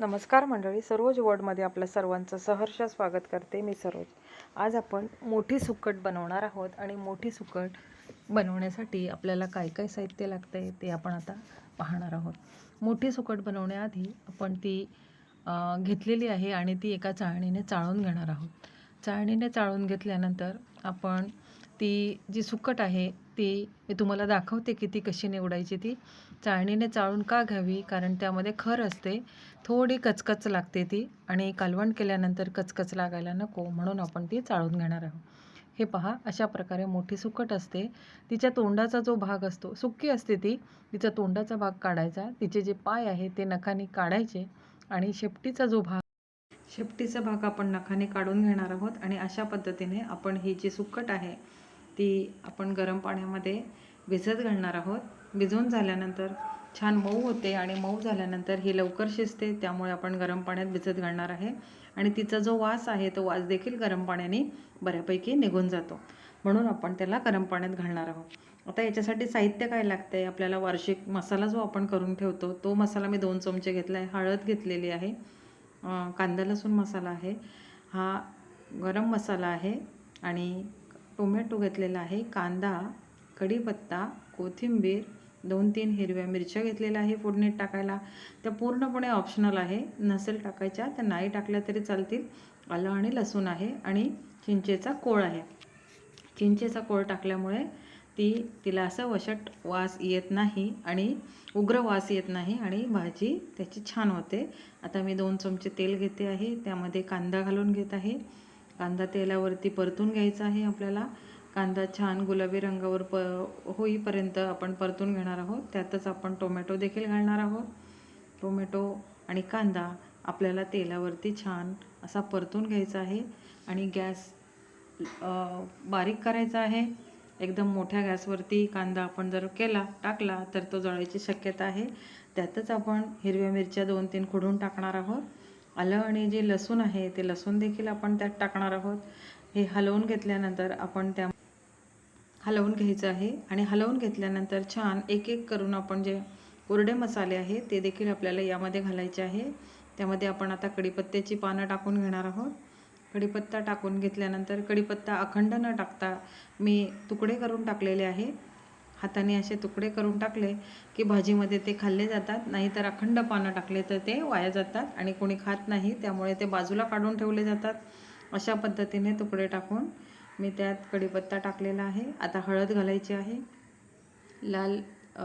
नमस्कार मंडळी सरोज वर्डमध्ये आपल्या सर्वांचं सहर्ष स्वागत करते मी सरोज. आज आपण मोठी सुकट बनवणार आहोत आणि मोठी सुकट बनवण्यासाठी आपल्याला काय काय साहित्य लागतं आहे ते आपण आता पाहणार आहोत. मोठी सुकट बनवण्याआधी आपण ती घेतलेली आहे आणि ती एका चाळणीने चाळून घेणार आहोत. चाळणीने चाळून घेतल्यानंतर आपण ती जी सुकट आहे ती मी तुम्हाला दाखवते की ती कशी निवडायची ती. चाळणीने चाळून का घ्यावी? कारण त्यामध्ये खर असते थोडी कचकच लागते ती आणि कालवण केल्यानंतर कचकच लागायला नको म्हणून आपण ती चाळून घेणार आहोत. हे पहा अशा प्रकारे मोठी सुकट असते. तिच्या तोंडाचा जो भाग असतो सुकी असते ती तिचा तोंडाचा भाग काढायचा. तिचे जे पाय आहे ते नखाने काढायचे आणि शेपटीचा जो भाग शेपटीचा भाग आपण नखाने काढून घेणार आहोत आणि अशा पद्धतीने आपण ही जी सुकट आहे ती आपण गरम पाण्यामध्ये भिजत घालणार आहोत. भिजवून झाल्यानंतर छान मऊ होते आणि मऊ झाल्यानंतर ही लवकर शिजते त्यामुळे आपण गरम पाण्यात भिजत घालणार आहे. आणि तिचा जो वास आहे तो वास देखील गरम पाण्याने बऱ्यापैकी निघून जातो. म्हणून आपण त्याला गरम पाण्यात घालणार आहोत. आता याच्यासाठी साहित्य काय लागतं आहे आपल्याला वार्षिक मसाला जो आपण करून ठेवतो तो मसाला मी दोन चमचे घेतला आहे हळद घेतलेली आहे. कांदा लसूण मसाला आहे. हा गरम मसाला आहे आणि टोमॅटो घेतलेला आहे कांदा कढीपत्ता कोथिंबीर दोन तीन हिरव्या मिरच्या घेतलेल्या आहे फोडणीत टाकायला. त्या पूर्णपणे ऑप्शनल आहे. नसेल टाकायच्या त्या नाही टाकल्या तरी चालतील. आलं आणि लसूण आहे आणि चिंचेचा कोळ आहे. चिंचेचा कोळ टाकल्यामुळे ती तिला असं वशट वास येत नाही आणि उग्र वास येत नाही आणि भाजी त्याची छान होते. आता मी दोन चमचे तेल घेते आहे त्यामध्ये कांदा घालून घेत आहे. कांदा तेलावरती परतून घ्यायचा आहे आपल्याला. कांदा छान गुलाबी रंगावर प होईपर्यंत आपण परतून घेणार आहोत. त्यातच आपण टोमॅटो देखील घालणार आहोत. टोमॅटो आणि कांदा आपल्याला तेलावरती छान असा परतून घ्यायचा आहे आणि गॅस बारीक करायचा आहे. एकदम मोठ्या गॅसवरती कांदा आपण जर केला टाकला तर तो जळायची शक्यता आहे. त्यातच आपण हिरव्या मिरच्या दोन तीन खुडून टाकणार आहोत. आलं आणि जे लसूण आहे ते लसूण देखील आपण त्यात टाकणार आहोत. हे हलवून घेतल्यानंतर आपण त्या हलवून घ्यायचं आहे आणि हलवून घेतल्यानंतर छान एक एक करून आपण जे कोरडे मसाले आहे ते देखील आपल्याला यामध्ये घालायचे आहे. त्यामध्ये आपण आता कढीपत्त्याची पानं टाकून घेणार आहोत. कढीपत्ता टाकून घेतल्यानंतर कढीपत्ता अखंड न टाकता मी तुकडे करून टाकलेले आहे. हाताने असे तुकडे करून टाकले की भाजीमध्ये ते खाल्ले जातात. नाहीतर अखंड पानं टाकले तर ते वाया जातात आणि कोणी खात नाही त्यामुळे ते बाजूला काढून ठेवले जातात. अशा पद्धतीने तुकडे टाकून मी त्यात कढीपत्ता टाकलेला आहे. आता हळद घालायची आहे. लाल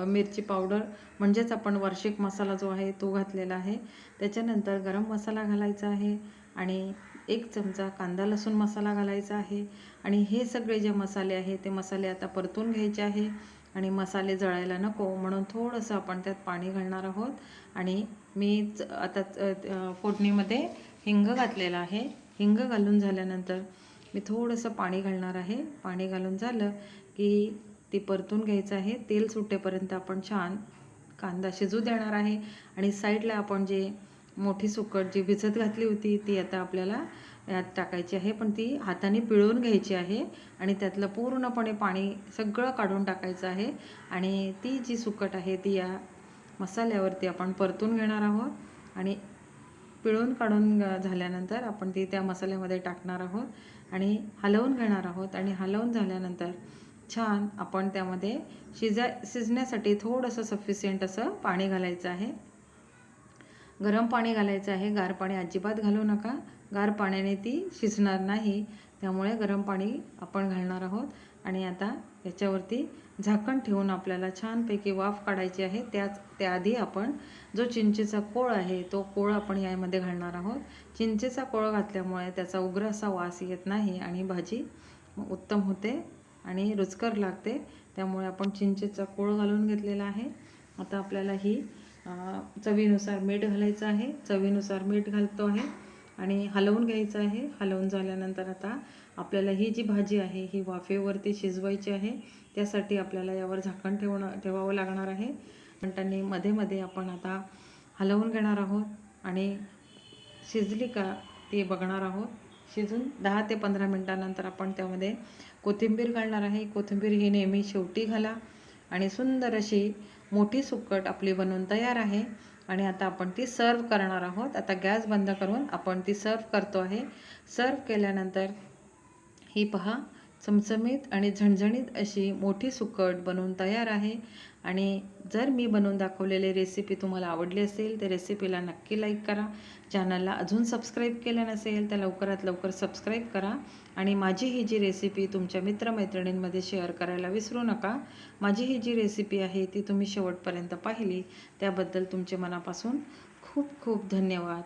मिरची पावडर म्हणजेच आपण वार्षिक मसाला जो आहे तो घातलेला आहे. त्याच्यानंतर गरम मसाला घालायचा आहे आणि एक चमचा कांदा लसूण मसाला घालायचा आहे. आणि हे सगळे जे मसाले आहे ते मसाले आता परतून घ्यायचे आहे. आणि मसाले जळायला नको म्हणून थोडंसं आपण त्यात पाणी घालणार आहोत. आणि मी च- आता च- फोडणीमध्ये हिंग घातलेलं आहे. हिंग घालून झाल्यानंतर मी थोडंसं पाणी घालणार आहे. पाणी घालून झालं की ती परतून घ्यायचं आहे. तेल सुटेपर्यंत आपण छान कांदा शिजू देणार आहे. आणि साईडला आपण जे मोठी सुकट जी भिजत घातली होती ती आता आपल्याला यात टाकायची आहे. पण ती हाताने पिळून घ्यायची आहे आणि त्यातलं पूर्णपणे पाणी सगळं काढून टाकायचं आहे. आणि ती जी सुकट आहे ती या मसाल्यावरती आपण परतून घेणार आहोत आणि पिळून काढून झाल्यानंतर आपण ती त्या मसाल्यामध्ये टाकणार आहोत आणि हलवून घेणार आहोत. आणि हलवून झाल्यानंतर छान आपण त्यामध्ये शिजा शिजण्यासाठी थोडंसं सफिशियंट असं पाणी घालायचं आहे. गरम पाणी घालायचं आहे. गार पाणी अजिबात घालू नका. गार पाण्याने ती शिजणार नाही. त्यामुळे गरम पाणी आपण घालणार आहोत. आणि आता याच्यावरती झाकण ठेवून आपल्याला छानपैकी वाफ काढायची आहे. त्याच त्याआधी आपण जो चिंचेचा कोळ आहे तो कोळ आपण यामध्ये घालणार आहोत. चिंचेचा कोळ घातल्यामुळे त्याचा उग्र असा वास येत नाही आणि भाजी उत्तम होते आणि रुचकर लागते. त्यामुळे आपण चिंचेचा कोळ घालून घेतलेला आहे. आता आपल्याला ही चवीनुसार मीठ घालायचं आहे. चवीनुसार मीठ घालतो आहे आणि हलवून घ्यायचं आहे. हलवून झाल्यानंतर आता आपल्याला ही जी भाजी आहे ही वाफेवरती शिजवायची आहे. त्यासाठी आपल्याला यावर झाकण ठेवणं ठेवावं लागणार आहे. म्हणताना मध्ये मध्ये आपण आता हलवून घेणार आहोत आणि शिजली का ते बघणार आहोत. शिजून दहा ते पंधरा मिनटानंतर आपण त्यामध्ये कोथिंबीर घालणार आहे. कोथिंबीर ही नेहमी शेवटी घाला. आणि सुंदर अशी मोठी सुकट आपली बनवून तयार आहे. आणि आता आपण ती सर्व करणार आहोत. आता गॅस बंद करून आपण ती सर्व करतो आहे. सर्व केल्यानंतर ही पहा. चमचमीत आणि झणझणीत अशी मोठी सुकट बनवून तयार आहे. आणि जर मी बनवून दाखवलेली रेसिपी तुम्हाला आवडली असेल तर रेसिपीला नक्की लाईक करा. चॅनलला अजून सबस्क्राईब केलं नसेल तर लवकरात लवकर सबस्क्राईब करा. आणि माझी ही जी रेसिपी तुमच्या मित्रमैत्रिणींमध्ये शेअर करायला विसरू नका. माझी ही जी रेसिपी आहे ती तुम्ही शेवटपर्यंत पाहिली. त्याबद्दल तुमचे मनापासून खूप खूप धन्यवाद.